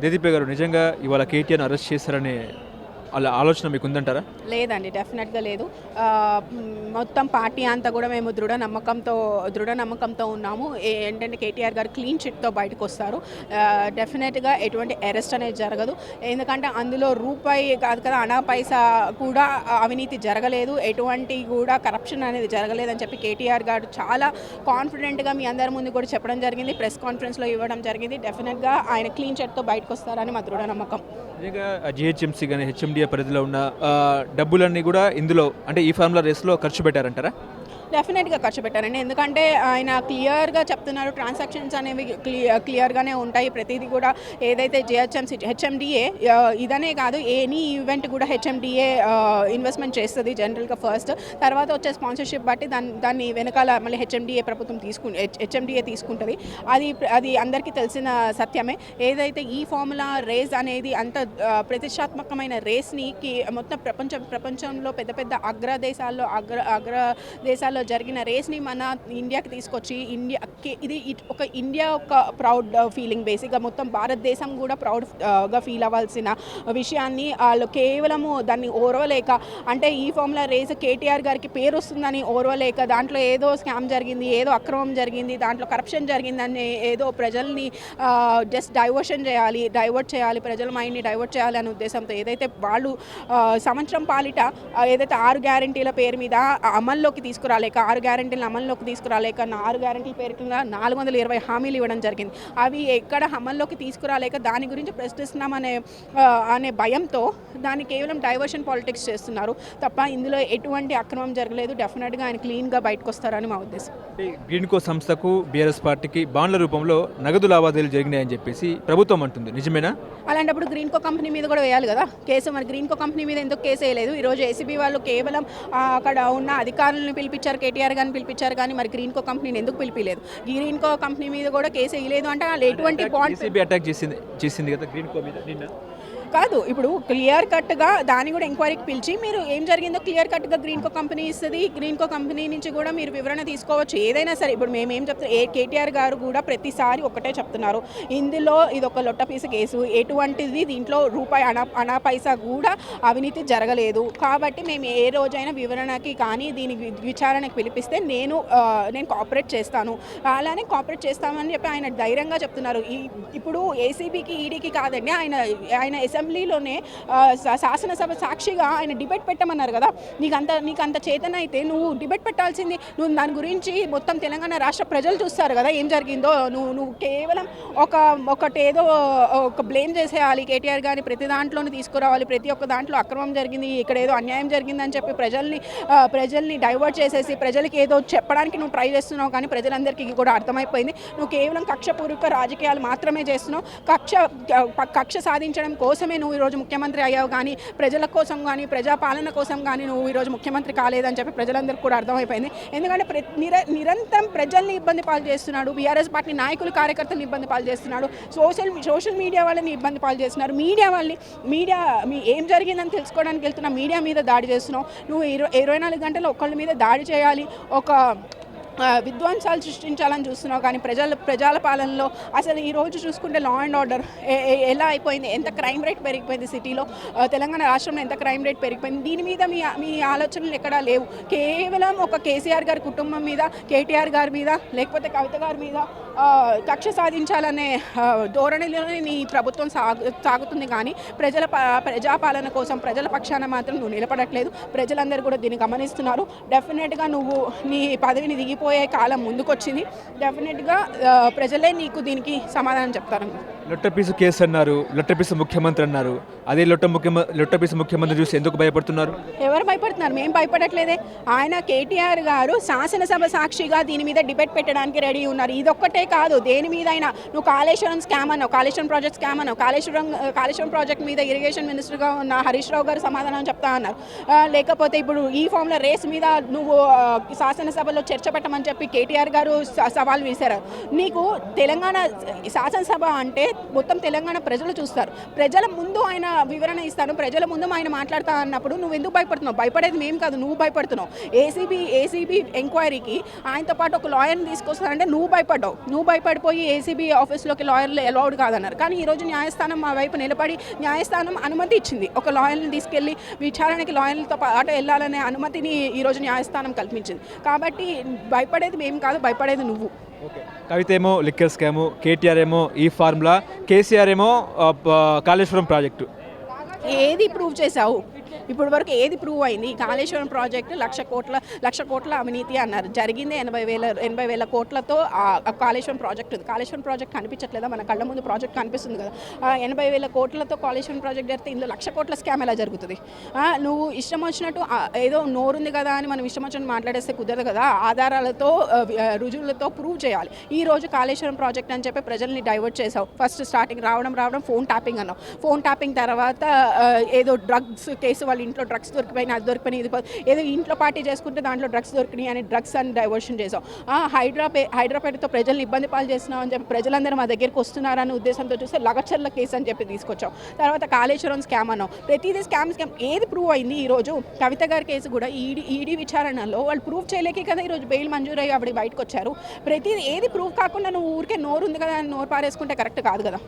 దేదీపే గారు నిజంగా ఇవాళ కేటీఆర్ని అరెస్ట్ చేశారనే అలా ఆలోచన మీకు ఉందంటారా లేదండి డెఫినెట్గా లేదు. మొత్తం పార్టీ అంతా కూడా మేము దృఢ నమ్మకంతో దృఢ నమ్మకంతో ఉన్నాము. ఏంటంటే కేటీఆర్ గారు క్లీన్ చిట్తో బయటకు వస్తారు డెఫినెట్గా ఎటువంటి అరెస్ట్ అనేది జరగదు. ఎందుకంటే అందులో రూపాయి కాదు కదా అనా పైసా కూడా అవినీతి జరగలేదు. ఎటువంటి కూడా కరప్షన్ అనేది జరగలేదని చెప్పి కేటీఆర్ గారు చాలా కాన్ఫిడెంట్గా మీ అందరి ముందు కూడా చెప్పడం జరిగింది. ప్రెస్ కాన్ఫరెన్స్లో ఇవ్వడం జరిగింది. డెఫినెట్గా ఆయన క్లీన్ చిట్తో బయటకు వస్తారని మా దృఢ నమ్మకం. జిహెచ్ఎంసీ కానీ హెచ్ఎండిఏ పరిధిలో ఉన్న డబ్బులన్నీ కూడా ఇందులో అంటే ఈ ఫార్ములా రేస్లో ఖర్చు పెట్టారంటారా? డెఫినెట్గా ఖర్చు పెట్టారండి. ఎందుకంటే ఆయన క్లియర్గా చెప్తున్నారు ట్రాన్సాక్షన్స్ అనేవి క్లియర్ క్లియర్గానే ఉంటాయి. ప్రతిదీ కూడా ఏదైతే జిహెచ్ఎంసి హెచ్ఎండిఏ ఇదనే కాదు ఎనీ ఈవెంట్ కూడా హెచ్ఎండిఏ ఇన్వెస్ట్మెంట్ చేస్తుంది జనరల్గా ఫస్ట్. తర్వాత వచ్చే స్పాన్సర్షిప్ బట్టి దాన్ని దాన్ని వెనకాల మళ్ళీ హెచ్ఎండిఏ ప్రభుత్వం తీసుకు హెచ్ఎండిఏ తీసుకుంటుంది. అది అది అందరికీ తెలిసిన సత్యమే. ఏదైతే ఈ ఫార్ములా రేస్ అనేది అంత ప్రతిష్టాత్మకమైన రేస్ని మొత్తం ప్రపంచం ప్రపంచంలో పెద్ద పెద్ద అగ్ర దేశాల్లో అగ్ర అగ్ర దేశాల్లో జరిగిన రేస్ని మన ఇండియాకి తీసుకొచ్చి ఇండియాకి ఇది ఇట్- ఒక ఇండియా ఒక ప్రౌడ్ ఫీలింగ్ బేసిక్గా మొత్తం భారతదేశం కూడా ప్రౌడ్గా uh, ఫీల్ అవ్వాల్సిన విషయాన్ని వాళ్ళు కేవలము దాన్ని ఓర్వలేక అంటే ఈ ఫామ్లో రేస్ కేటీఆర్ గారికి పేరు వస్తుందని ఓర్వలేక దాంట్లో ఏదో స్కామ్ జరిగింది ఏదో అక్రమం జరిగింది దాంట్లో కరప్షన్ జరిగిందని ఏదో ప్రజల్ని uh, జస్ట్ డైవర్షన్ చేయాలి డైవర్ట్ చేయాలి ప్రజల మైండ్ని డైవర్ట్ చేయాలనే ఉద్దేశంతో ఏదైతే వాళ్ళు uh, సంవత్సరం పాలిట ఏదైతే ఆరు గ్యారంటీల పేరు మీద అమల్లోకి తీసుకురాలేక ఆరు గ్యారంటీలను అమల్లోకి తీసుకురాలేక ఆరు గ్యారంటీల పేరు కింద నాలుగు వందల ఇరవై హామీలు ఇవ్వడం జరిగింది. అవి ఎక్కడ అమల్లోకి తీసుకురాలేక దాని గురించి ప్రశ్నిస్తున్నామనే అనే భయంతో దాన్ని కేవలం డైవర్షన్ పాలిటిక్స్ చేస్తున్నారు. తప్ప ఇందులో ఎటువంటి అక్రమం జరగలేదు. డెఫినెట్గా ఆయన క్లీన్గా బయటకు వస్తారని మా ఉద్దేశం. గ్రీన్కో సంస్థకు బీఆర్ఎస్ పార్టీకి బాండ్ల రూపంలో నగదు లావాదేవీలు జరిగినాయని చెప్పేసి ప్రభుత్వం అంటుంది. నిజమేనా? అలాంటప్పుడు గ్రీన్ కో కంపెనీ మీద కూడా వేయాలి కదా? కేసు మరి గ్రీన్ కో కంపెనీ మీద ఎందుకు కేసు వేయలేదు? ఈరోజు ఏసీబీ వాళ్ళు కేవలం అక్కడ ఉన్న అధికారులను పిలిపించారు కేటీఆర్ గారిని పిలిపించారు కానీ మరి గ్రీన్ కో కంపెనీని ఎందుకు పిలిపిలేదు? గ్రీన్ కో కంపెనీ మీద కూడా కేసు వేయలేదు అంటే వాళ్ళు ఎటువంటి బాండ్ అటాక్ చేసింది చేసింది కదా గ్రీన్కో మీద నిన్న? కాదు ఇప్పుడు క్లియర్ కట్గా దాన్ని కూడా ఎంక్వైరీకి పిలిచి మీరు ఏం జరిగిందో క్లియర్ కట్గా గ్రీన్ కో కంపెనీ ఇస్తుంది. గ్రీన్ కో కంపెనీ నుంచి కూడా మీరు వివరణ తీసుకోవచ్చు. ఏదైనా సరే ఇప్పుడు మేము ఏం చెప్తాం ఏ కేటీఆర్ గారు కూడా ప్రతిసారి ఒకటే చెప్తున్నారు. ఇందులో ఇది ఒక లొట్టపీస కేసు. ఎటువంటిది దీంట్లో రూపాయి అనా అనా పైసా కూడా అవినీతి జరగలేదు. కాబట్టి మేము ఏ రోజైనా వివరణకి కానీ దీని విచారణకు పిలిపిస్తే నేను నేను కోఆపరేట్ చేస్తాను. అలానే కోఆపరేట్ చేస్తామని చెప్పి ఆయన ధైర్యంగా చెప్తున్నారు. ఈ ఇప్పుడు ఏసీబీకి ఈడీకి కాదండి ఆయన ఆయన అసెంబ్లీలోనే శా- శాసనసభ సాక్షిగా ఆయన డిబేట్ పెట్టమన్నారు కదా. నీకు అంత నీకు అంత చేతన అయితే నువ్వు డిబేట్ పెట్టాల్సింది నువ్వు దాని గురించి మొత్తం తెలంగాణ రాష్ట్ర ప్రజలు చూస్తారు కదా ఏం జరిగిందో. నువ్వు నువ్వు కేవలం ఒక ఒకటేదో ఒక బ్లేమ్ చేసేయాలి కేటీఆర్ గారిని ప్రతి దాంట్లోనూ తీసుకురావాలి ప్రతి ఒక్క దాంట్లో అక్రమం జరిగింది ఇక్కడ ఏదో అన్యాయం జరిగిందని చెప్పి ప్రజల్ని ప్రజల్ని డైవర్ట్ చేసేసి ప్రజలకి ఏదో చెప్పడానికి నువ్వు ట్రై చేస్తున్నావు కానీ ప్రజలందరికీ కూడా అర్థమైపోయింది. నువ్వు కేవలం కక్షపూర్వక రాజకీయాలు మాత్రమే చేస్తున్నావు. కక్ష కక్ష సాధించడం కోసం కోసమే నువ్వు ఈరోజు ముఖ్యమంత్రి అయ్యావు కానీ ప్రజల కోసం కానీ ప్రజాపాలన కోసం కానీ నువ్వు ఈరోజు ముఖ్యమంత్రి కాలేదని చెప్పి ప్రజలందరికీ కూడా అర్థమైపోయింది. ఎందుకంటే నిర నిరంతరం ప్రజల్ని ఇబ్బంది పాలు చేస్తున్నాడు బీఆర్ఎస్ పార్టీ నాయకులు కార్యకర్తలను ఇబ్బంది పాలు చేస్తున్నాడు సోషల్ సోషల్ మీడియా వాళ్ళని ఇబ్బంది పాలు చేస్తున్నారు. మీడియా వాళ్ళని మీడియా మీ ఏం జరిగిందని తెలుసుకోవడానికి వెళ్తున్న మీడియా మీద దాడి చేస్తున్నావు. నువ్వు ఇరవై ఇరవై నాలుగు గంటలు ఒకళ్ళ మీద దాడి చేయాలి. ఒక విధ్వంసాలు సృష్టించాలని చూస్తున్నావు కానీ ప్రజల ప్రజల పాలనలో అసలు ఈ రోజు చూసుకుంటే లా అండ్ ఆర్డర్ ఎలా అయిపోయింది? ఎంత క్రైమ్ రేట్ పెరిగిపోయింది సిటీలో? తెలంగాణ రాష్ట్రంలో ఎంత క్రైమ్ రేట్ పెరిగిపోయింది? దీని మీద మీ మీ ఆలోచనలు ఎక్కడా లేవు. కేవలం ఒక కేసీఆర్ గారి కుటుంబం మీద కేటీఆర్ గారి మీద లేకపోతే కవిత గారి మీద కక్ష సాధించాలనే ధోరణిలోనే నీ ప్రభుత్వం సాగు సాగుతుంది కానీ ప్రజల ప్రజాపాలన కోసం ప్రజల పక్షాన మాత్రం నువ్వు నిలబడట్లేదు. ప్రజలందరూ కూడా దీన్ని గమనిస్తున్నారు. డెఫినెట్గా నువ్వు నీ పదవిని దిగిపో రాబోయే కాలం ముందుకొచ్చింది. డెఫినెట్గా ప్రజలే నీకు దీనికి సమాధానం చెప్తారు లొట్టపీసు కేసు అన్నారు లొట్టపీసు ముఖ్యమంత్రి అన్నారు. అదే లొట్ట ముఖ్యమంత్రి లొట్టపీసు ముఖ్యమంత్రి చూసి ఎందుకు భయపడుతున్నారు? ఎవరు భయపడుతున్నారు? మేము భయపడట్లేదే. ఆయన కేటీఆర్ గారు శాసనసభ సాక్షిగా దీని మీద డిబేట్ పెట్టడానికి రెడీ ఉన్నారు. ఇదొక్కటే కాదు దేని మీద అయినా నువ్వు కాళేశ్వరం స్కామ్ అన్నావు కాళేశ్వరం ప్రాజెక్ట్ స్కామ్ అన్నావు కాళేశ్వరం కాళేశ్వరం ప్రాజెక్ట్ మీద ఇరిగేషన్ మినిస్టర్గా ఉన్న హరీష్ రావు గారు సమాధానం చెప్తా అన్నారు. లేకపోతే ఇప్పుడు ఈ ఫామ్లో రేస్ మీద నువ్వు శాసనసభలో చర్చ పెట్టమని చెప్పి కేటీఆర్ గారు స- సవాల్ వేశారు నీకు తెలంగాణ శాసనసభ అంటే మొత్తం తెలంగాణ ప్రజలు చూస్తారు. ప్రజల ముందు ఆయన వివరణ ఇస్తాను. ప్రజల ముందు ఆయన మాట్లాడతా అన్నప్పుడు నువ్వు ఎందుకు భయపడుతున్నావు? భయపడేది మేము కాదు నువ్వు భయపడుతున్నావు. ఏసీబీ ఏసీబీ ఎంక్వైరీకి ఆయనతో పాటు ఒక లాయర్ని తీసుకొస్తానంటే నువ్వు భయపడ్డావు. నువ్వు భయపడిపోయి ఏసీబీ ఆఫీస్లోకి లాయర్లు అలౌడ్ కాదన్నారు. కానీ ఈరోజు న్యాయస్థానం మా వైపు నిలబడి న్యాయస్థానం అనుమతి ఇచ్చింది. ఒక లాయర్ని తీసుకెళ్ళి విచారణకి లాయర్లతో పాటు వెళ్ళాలనే అనుమతిని ఈరోజు న్యాయస్థానం కల్పించింది. కాబట్టి భయపడేది మేము కాదు భయపడేది నువ్వు. కవిత ఏమో లిక్కర్ స్కాము కేటీఆర్ ఏమో ఈ ఫార్ములా కేసీఆర్ ఏమో కాళేశ్వరం ప్రాజెక్టు. ఏది ప్రూవ్ చేశావు? ఇప్పుడు వరకు ఏది ప్రూవ్ అయింది? ఈ కాళేశ్వరం ప్రాజెక్టు లక్ష కోట్ల లక్ష కోట్ల అవినీతి అన్నారు. జరిగింది ఎనభై వేల ఎనభై వేల కోట్లతో ఆ కాళేశ్వరం ప్రాజెక్ట్ ఉంది. కాళేశ్వరం ప్రాజెక్ట్ కనిపించట్లేదా? మన కళ్ళ ముందు ప్రాజెక్ట్ కనిపిస్తుంది కదా. ఆ ఎనభై వేల కోట్లతో కాళేశ్వరం ప్రాజెక్ట్ జరిగితే ఇందులో లక్ష కోట్ల స్కామ్ ఎలా జరుగుతుంది? నువ్వు ఇష్టం వచ్చినట్టు ఏదో నోరుంది కదా అని మనం ఇష్టం వచ్చినట్టు మాట్లాడేస్తే కుదరదు కదా. ఆధారాలతో రుజువులతో ప్రూవ్ చేయాలి. ఈ రోజు కాళేశ్వరం ప్రాజెక్ట్ అని చెప్పి ప్రజల్ని డైవర్ట్ చేసావు ఫస్ట్ స్టార్టింగ్ రావడం రావడం ఫోన్ ట్యాపింగ్ అన్నావు. ఫోన్ ట్యాపింగ్ తర్వాత ఏదో డ్రగ్స్ కేసు వాళ్ళు ఇంట్లో డ్రగ్స్ దొరికిపోయినా అది దొరికిపోయినా ఇది ఏదో ఇంట్లో పార్టీ చేసుకుంటే దాంట్లో డ్రగ్స్ దొరికినాయి అని డ్రగ్స్ అని డైవర్షన్ చేసాం ఆ, హైదరాబాద్తో పే ప్రజల్ని ఇబ్బంది పాలు చేస్తున్నావు అని చెప్పి ప్రజలందరూ మా దగ్గరికి వస్తున్నారనే ఉద్దేశంతో చూస్తే లగచర్ల కేసు అని చెప్పి తీసుకొచ్చాం తర్వాత కాళేశ్వరం స్కామ్ అన్నాం ప్రతిదీ స్కామ్ స్కామ్ ఏది ప్రూవ్ అయింది ఈరోజు కవిత గారి కేసు కూడా ఈడీ ఈడీ విచారణలో వాళ్ళు ప్రూవ్ చేయలేకే కదా ఈరోజు బెయిల్ మంజూరు అయ్యి ఆవిడ బయటకు వచ్చారు ప్రతిదీ ఏది ప్రూవ్ కాకుండా నువ్వు ఊరికే నోరు ఉంది కదా అని నోరు పారేసుకుంటే కరెక్ట్ కాదు కదా.